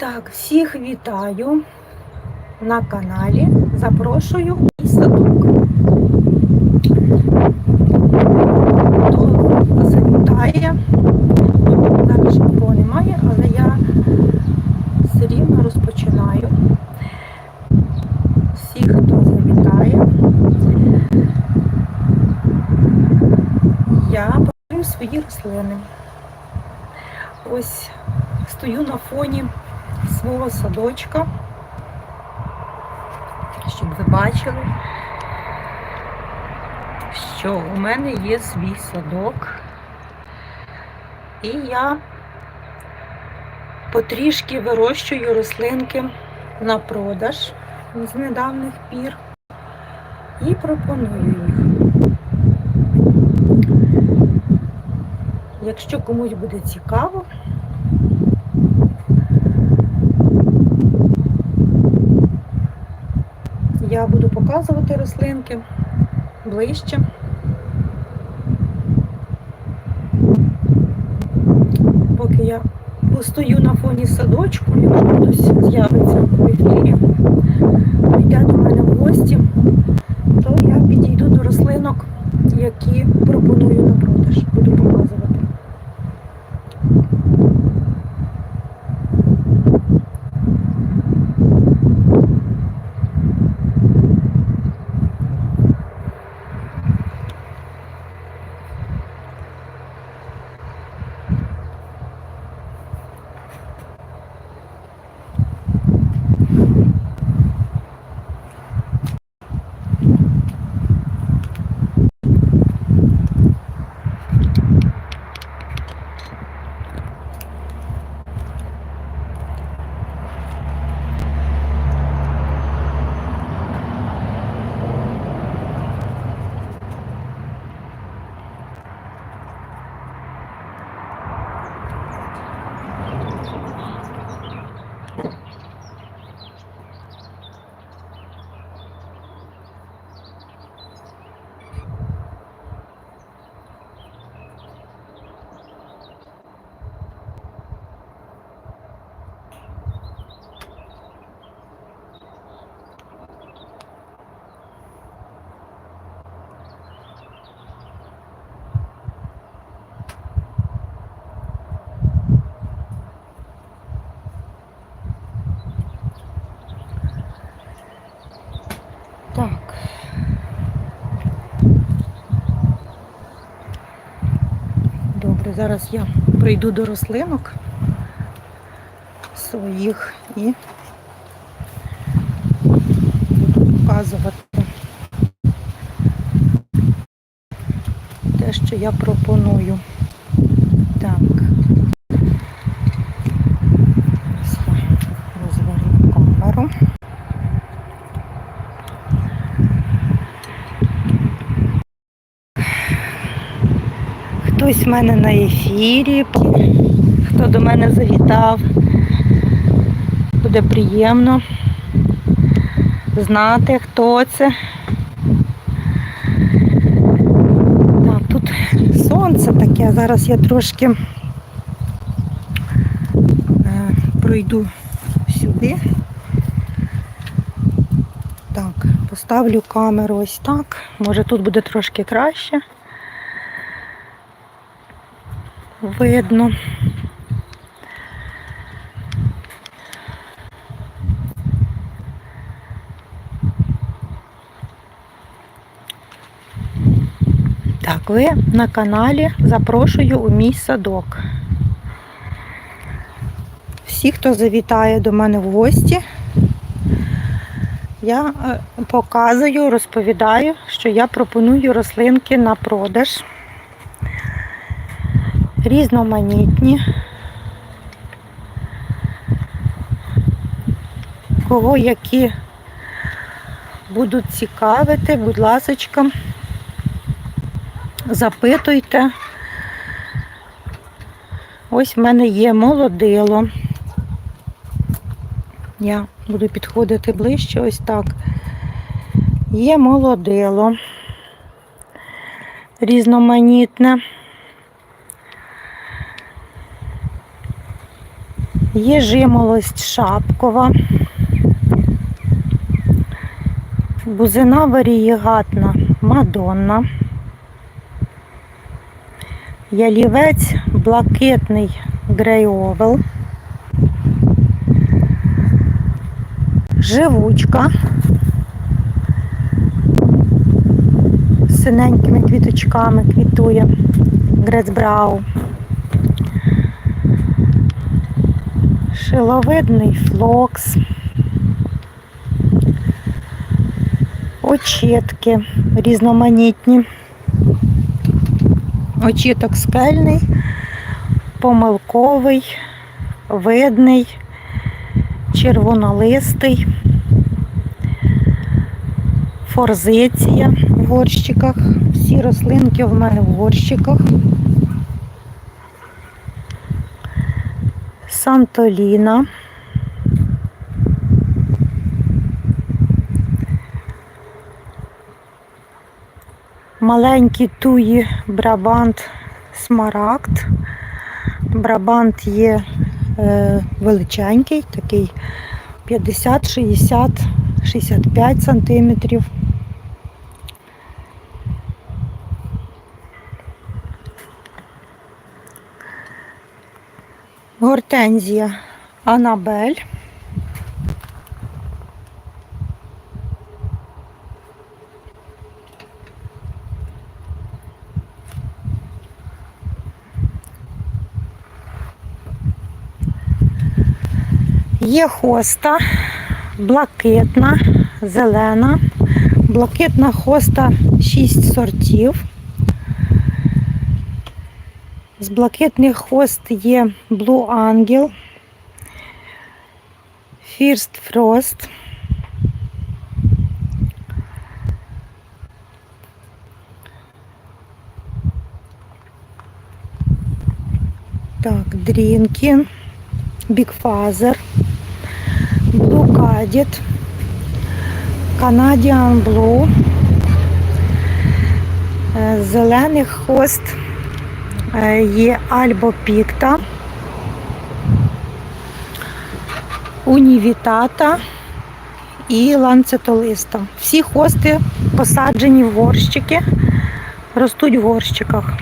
Так, всіх вітаю на каналі. Запрошую мій садок. Хто завітає, зараз нікого немає, але я все рівно розпочинаю. Всіх, хто завітає, я покажу свої рослини. Ось стою на фоні свого садочка, щоб ви бачили, що у мене є свій садок, і я потрішки вирощую рослинки на продаж з недавніх пір і пропоную їх. Якщо комусь буде цікаво, я буду показувати рослинки ближче. Поки я постою на фоні садочку, якщо хтось з'явиться в ефірі, прийде до мене в гості, то я підійду до рослинок, які пропоную на продаж. Буду показувати. Так. Добре, зараз я прийду до рослинок своїх і буду показувати те, що я пропоную. Так. Зараз я розверну камеру. Хтось в мене на ефірі, хто до мене завітав. Буде приємно знати, хто це. Так, тут сонце таке, зараз я трошки е, пройду сюди. Так, поставлю камеру ось так. Може тут буде трошки краще. Видно. Так, ви на каналі запрошую у мій садок. Всі, хто завітає до мене в гості, я е, показую, розповідаю, що я пропоную рослинки на продаж різноманітні. Кого які будуть цікавити, будь ласочка, запитуйте. Ось в мене є молодило. Я буду підходити ближче, ось так. Є молодило різноманітне. Є жимолость шапкова. Бузина варієгатна Мадонна. Ялівець блакитний грейовел. Живучка. З синенькими квіточками квітує. Грецбрау. Шиловидний флокс. Очітки різноманітні. Очіток скельний, помилковий, видний, червонолистий, форзиція в горщиках. Всі рослинки в мене в горщиках. Сантоліна. Маленькі туї Брабант Смарагд. Брабант є е, величенький, такий 50, 60, 65 сантиметрів. Гортензія Анабель. Є хоста, блакитна, зелена. Блакитна хоста 6 сортів. З блакитних хост є Blue Angel, First Frost. Так, Дрінкін, Бікфазер, Blue Cadet, Canadian Blue, Е, зелених хост є Альбо Пікта, Унівітата і ланцетолиста. Всі хости посаджені в горщики, ростуть в горщиках.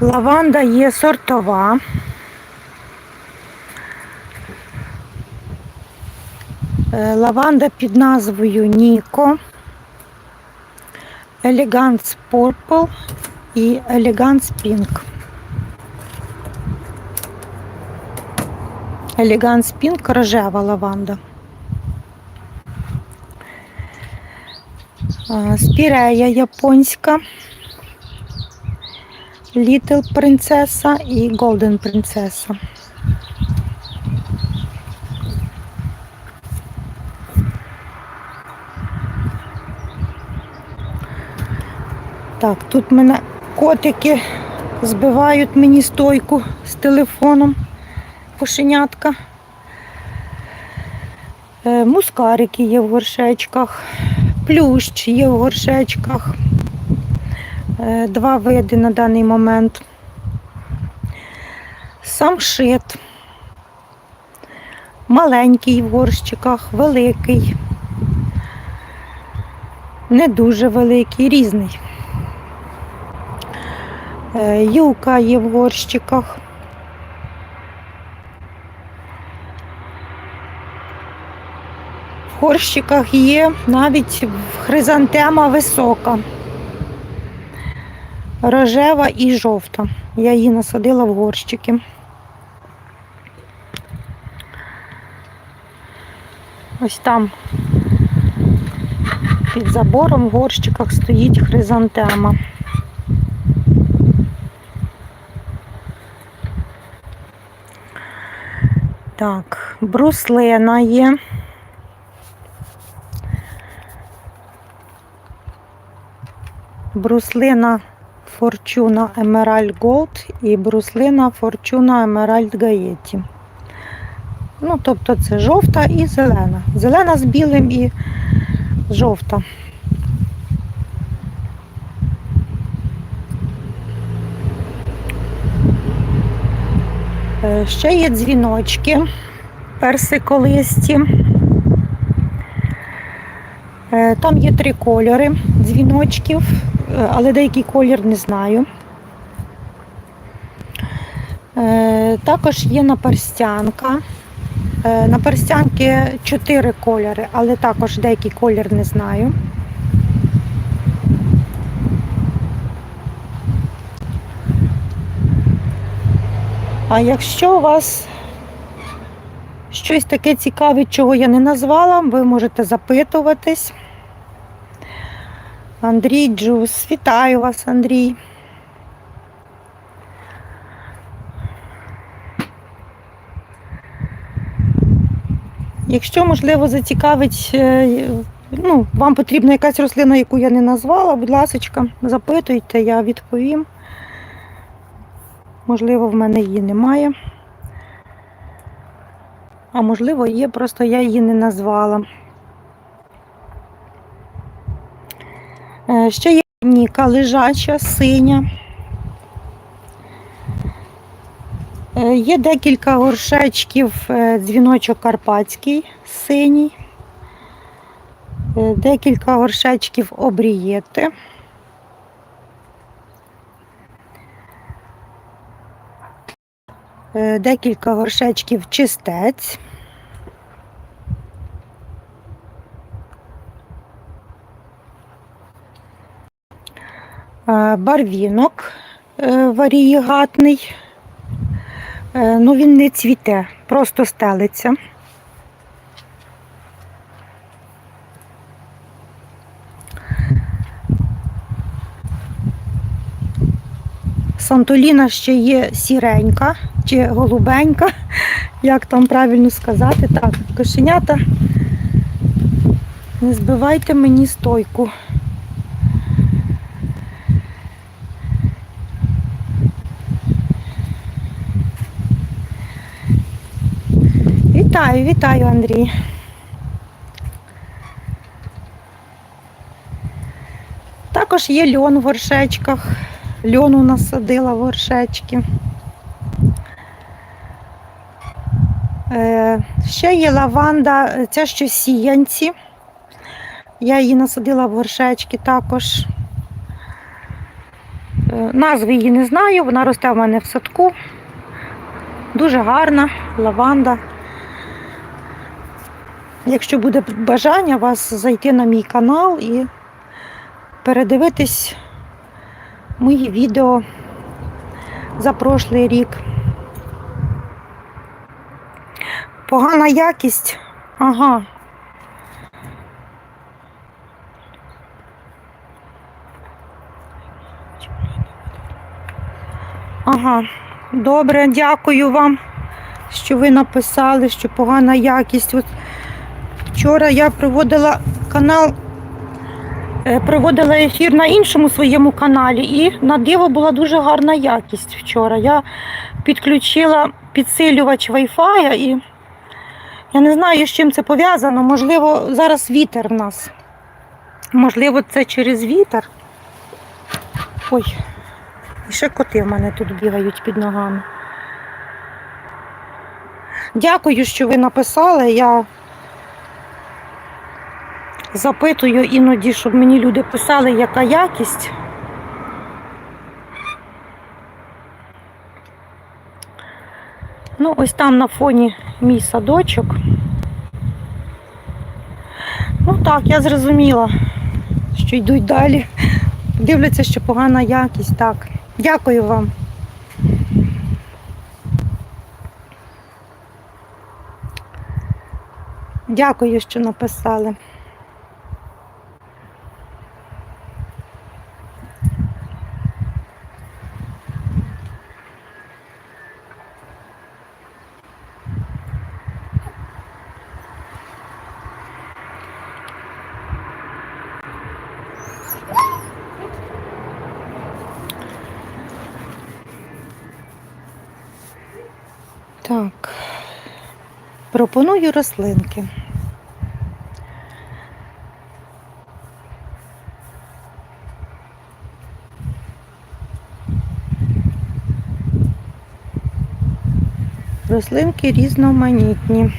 Лаванда є сортова. Лаванда під назвою Ніко, Elegance Purple і Elegance Pink. Elegance Pink рожева лаванда. Е, Спірея японська. Little принцеса і Golden принцеса. Так, тут мене котики збивають мені стойку з телефоном. Кошенятка. Е, Мускарики є в горшечках, плющ є в горшечках. Е, Два види на даний момент. Самшит. Маленький в горщиках, великий. Не дуже великий, різний. Е, Юка є в горщиках. В горщиках є навіть хризантема висока. Рожева і жовта. Я її насадила в горщики. Ось там під забором в горщиках стоїть хризантема. Так, бруслина є. Бруслина Fortuna Emerald Gold і бруслина Fortuna Emerald Gaetti. Ну, тобто це жовта і зелена. Зелена з білим і жовта. Ще є дзвіночки персиколисті. Е, Там є три кольори дзвіночків, е, але деякий колір не знаю. Е, Також є наперстянка. Е, Наперстянки чотири кольори, але також деякий колір не знаю. А якщо вас щось таке цікавить, чого я не назвала, ви можете запитуватись. Андрій Джус, вітаю вас, Андрій. Якщо, можливо, зацікавить, е, ну, вам потрібна якась рослина, яку я не назвала, будь ласка, запитуйте, я відповім. Можливо, в мене її немає. А можливо, є, просто я її не назвала. Е, Ще є ніка лежача, синя. Е, Є декілька горшечків е, дзвіночок карпатський синій, декілька горшечків обрієти. Декілька горшечків чистець. Е, Барвінок е, варієгатний. Е, Ну, він не цвіте, просто стелиться. Сантоліна ще є сіренька чи голубенька, як там правильно сказати. Так, кошенята, не збивайте мені стойку. Вітаю, вітаю, Андрій. Також є льон в горшечках. Льону насадила в горшечки. Е, ще є лаванда, ця що сіянці. Я її насадила в горшечки також. Е, назви її не знаю, вона росте в мене в садку. Дуже гарна лаванда. Якщо буде бажання вас зайти на мій канал і передивитись мої відео за прошлий рік. Погана якість. Ага. Ага, добре, дякую вам, що ви написали, що погана якість. От вчора я проводила канал Е, проводила ефір на іншому своєму каналі, і на диво була дуже гарна якість вчора. Я підключила підсилювач Wi-Fi і я не знаю, з чим це пов'язано. Можливо, зараз вітер в нас. Можливо, це через вітер. Ой, і ще коти в мене тут бігають під ногами. Дякую, що ви написали. Я запитую іноді, щоб мені люди писали, яка якість. Ну, ось там на фоні мій садочок. Ну так, я зрозуміла, що йдуть далі. Дивляться, що погана якість. Так. Дякую вам. Дякую, що написали. Так, пропоную рослинки. Рослинки різноманітні.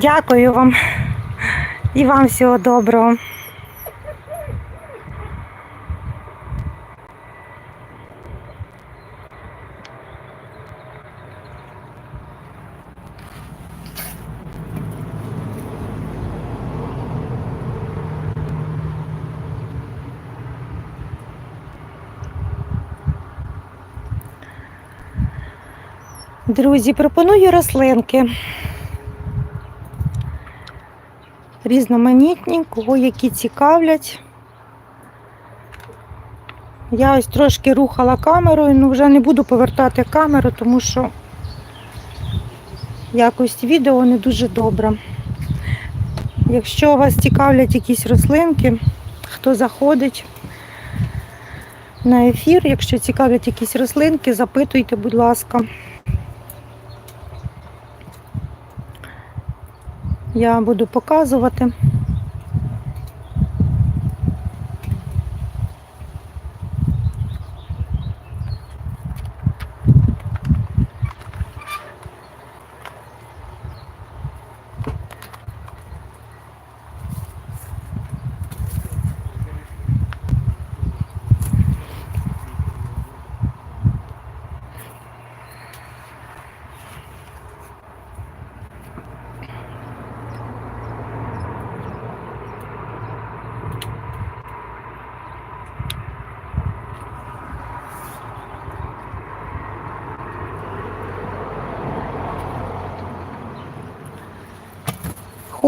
Дякую вам і вам всього доброго. Друзі, пропоную рослинки. Різноманітні, кого які цікавлять. Я ось трошки рухала камерою, ну вже не буду повертати камеру, тому що якось відео не дуже добре. Якщо вас цікавлять якісь рослинки, хто заходить на ефір, якщо цікавлять якісь рослинки, запитуйте, будь ласка. Я буду показувати.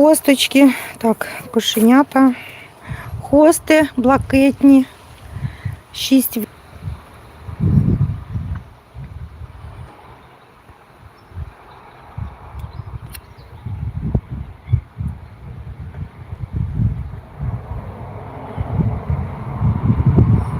Хосточки, так, кошенята, хости блакитні, шість